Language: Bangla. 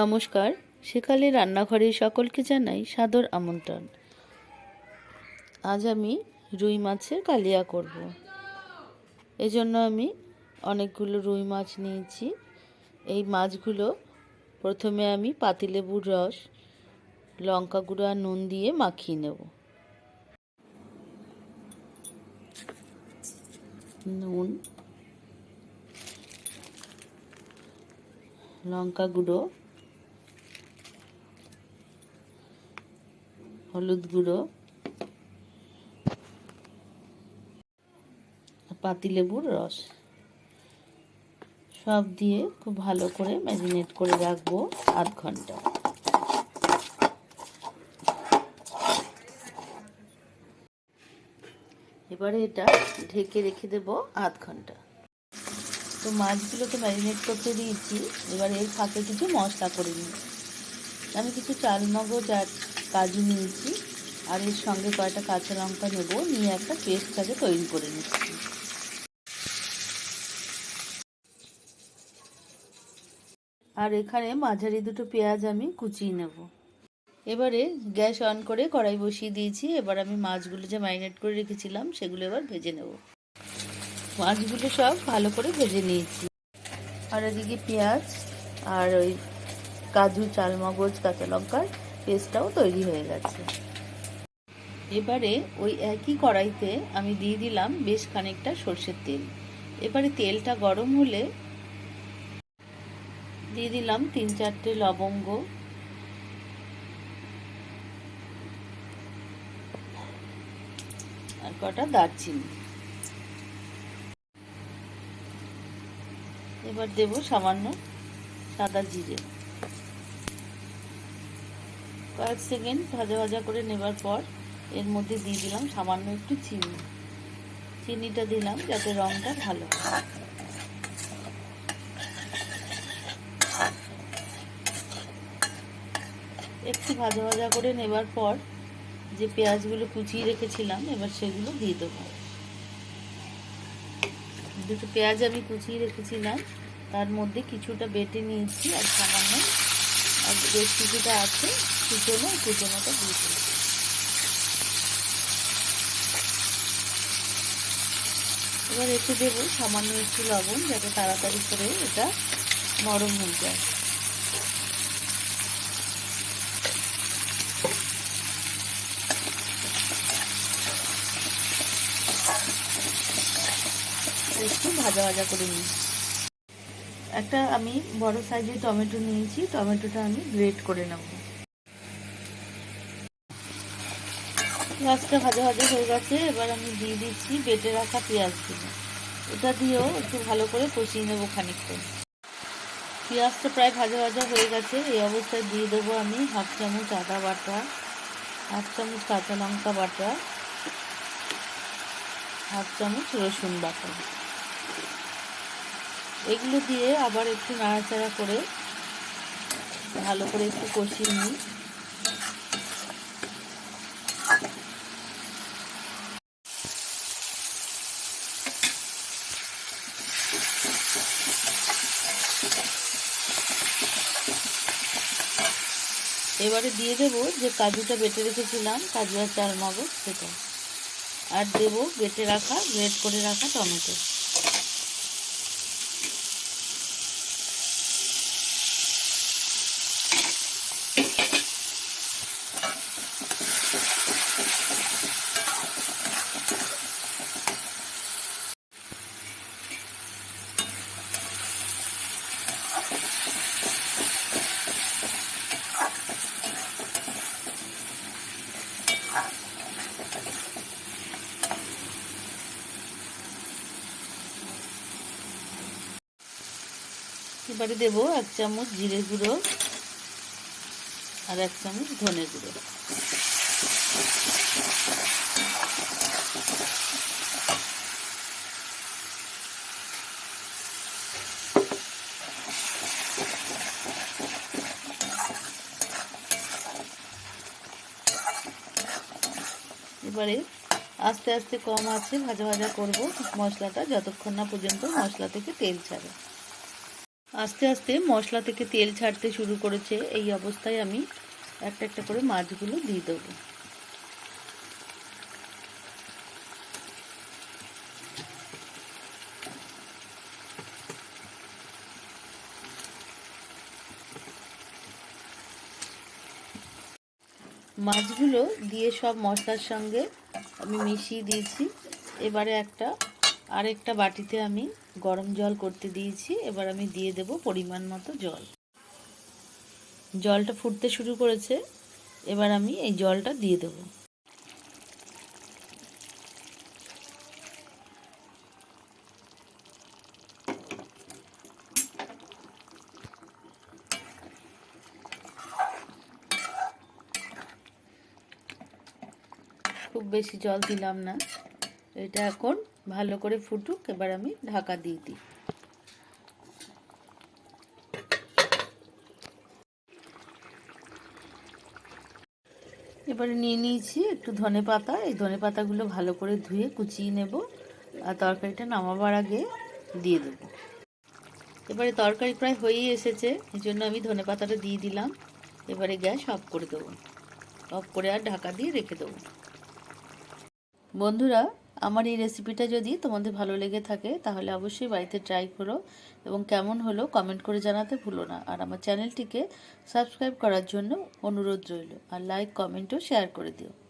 নমস্কার, সেকালে রান্নাঘরে সকলকে জানাই সাদর আমন্ত্রণ। আজ আমি রুই মাছের কালিয়া করব। এজন্য আমি অনেকগুলো রুই মাছ নিয়েছি। এই মাছগুলো প্রথমে আমি পাতিলেবুর রস, লঙ্কা গুঁড়ো আর নুন দিয়ে মাখিয়ে নেব। নুন, লঙ্কা গুঁড়ো হলুদ গুঁড়ো পাতিলেবুর রস। সব দিয়ে খুব ভালো করে ম্যারিনেট করে রাখব আধ ঘণ্টা। এবারে এটা ঢেকে রেখে দেব আধ ঘণ্টা। তো মাছগুলোকে ম্যারিনেট করতে দিয়েছি। এবার এর ফাঁকে কিছু মশলা করে নিই। আমি কিছু চাল মগজ আর কাজু নিয়েছি আর এর সঙ্গে কয়েকটা কাঁচা লঙ্কা নেব, নিয়ে একটা পেস্ট আগে তৈরি করে নিচ্ছি। আর এখানে মাঝারি দুটো পেঁয়াজ আমি কুচিয়ে নেব। এবারে গ্যাস অন করে কড়াই বসিয়ে দিয়েছি, এবার আমি মাছগুলো যে ম্যারিনেট করে রেখেছিলাম, সেগুলো এবার ভেজে নেব। মাছগুলো সব ভালো করে ভেজে নিয়েছি। আর এদিকে পেঁয়াজ আর ওই কাজু, চালমগজ, কাঁচা লঙ্কার পেস্টটাও তৈরি হয়ে গেছে। এবারে ওই একই কড়াইতে আমি দিয়ে দিলাম বেশ খানিকটা সর্ষের তেল। এবারে তেলটা গরম হলে দিয়ে দিলাম তিন চারটে লবঙ্গ। আর কটা দারচিনি। এবার দেব সামান্য সাদা জিরে। কয়েক সেকেন্ড ভাজা ভাজা করে নেবার পর এর মধ্যে দিয়ে দিলাম সামান্য একটু চিনি। চিনিটা দিলাম যাতে রঙটা ভালো একটু ভাজা ভাজা করে নেবার পর যে পেঁয়াজগুলো কুচিয়ে রেখেছিলাম, এবার সেগুলো দিয়ে দেবো। দুটো পেঁয়াজ আমি কুচিয়ে রেখেছিলাম, তার মধ্যে কিছুটা বেটে নিয়েছি আর সামান্য আর বেশ কিছুটা আছে কুচনো কুচনোটা দিয়ে দেবো এবার এতে দেবো সামান্য একটু লবণ যাতে তাড়াতাড়ি করে এটা নরম হয়ে যায়। একটু ভাজা ভাজা করে নিই। একটা আমি বড় সাইজের টমেটো নিয়েছি, টমেটোটা আমি গ্রেট করে নেব। পেঁয়াজটা ভাজা ভাজা হয়ে গেছে, এবার আমি দিয়ে দিচ্ছি বেটে রাখা পেঁয়াজগুলো। এটা দিয়েও একটু ভালো করে কষিয়ে নেব খানিকটা পেঁয়াজটা প্রায় ভাজা ভাজা হয়ে গেছে, এই অবস্থায় দিয়ে দেবো আমি হাফ চামচ আদা বাটা, হাফ চামচ কাঁচা লঙ্কা বাটা, হাফ চামচ রসুন বাটা। এগুলো দিয়ে আবার একটু নাড়াচাড়া করে ভালো করে একটু কষিয়ে নিই। এবারে দিয়ে দেব যে কাজুটা বেটে রেখেছিলাম, কাজু আর চাল মগজ সেটা। আর দেবো বেটে রাখা, গ্রেট করে রাখা টমেটো। এবারে দেব এক চামচ জিরে গুঁড়ো আর এক চামচ ধনে গুঁড়ো। এবারে আস্তে আস্তে কম আছে, ভাজা ভাজা করব মশলাটা যতক্ষণ না পর্যন্ত মশলা থেকে তেল ছাড়ে। আস্তে আস্তে মশলা থেকে তেল ছাড়তে শুরু করেছে, এই অবস্থায় আমি একটা একটা করে মাছগুলো দিয়ে দেবো। মাছগুলো দিয়ে সব মশলার সঙ্গে আমি মিশিয়ে দিয়েছি। এবারে একটা, আরেকটা বাটিতে আমি গরম জল করতে দিয়েছি। এবার আমি দিয়ে দেব পরিমাণ মতো জল। জলটা ফুটতে শুরু করেছে। এবার আমি এই জলটা দিয়ে দেব। খুব বেশি জল দিলাম না। এটা এখন ভালো করে ফুটুক, এবার আমি ঢাকা দিয়ে দিই। এবারে নিয়ে নিয়েছি একটু ধনে পাতা। এই ধনে পাতাগুলো ভালো করে ধুয়ে কুচিয়ে নেব আর তরকারিটা নামাবার আগে দিয়ে দেব। এবারে তরকারি প্রায় হয়েই এসেছে, এই জন্য আমি ধনে পাতাটা দিয়ে দিলাম। এবারে গ্যাস অফ করে দেবো। অফ করে আর ঢাকা দিয়ে রেখে দেবো। বন্ধুরা, আমার এই রেসিপিটা যদি তোমাদের ভালো লেগে থাকে, তাহলে অবশ্যই বাড়িতে ট্রাই করো এবং কেমন হলো কমেন্ট করে জানাতে ভুলো না। আর আমার চ্যানেলটিকে সাবস্ক্রাইব করার জন্য অনুরোধ রইল। আর লাইক কমেন্টও শেয়ার করে দিও।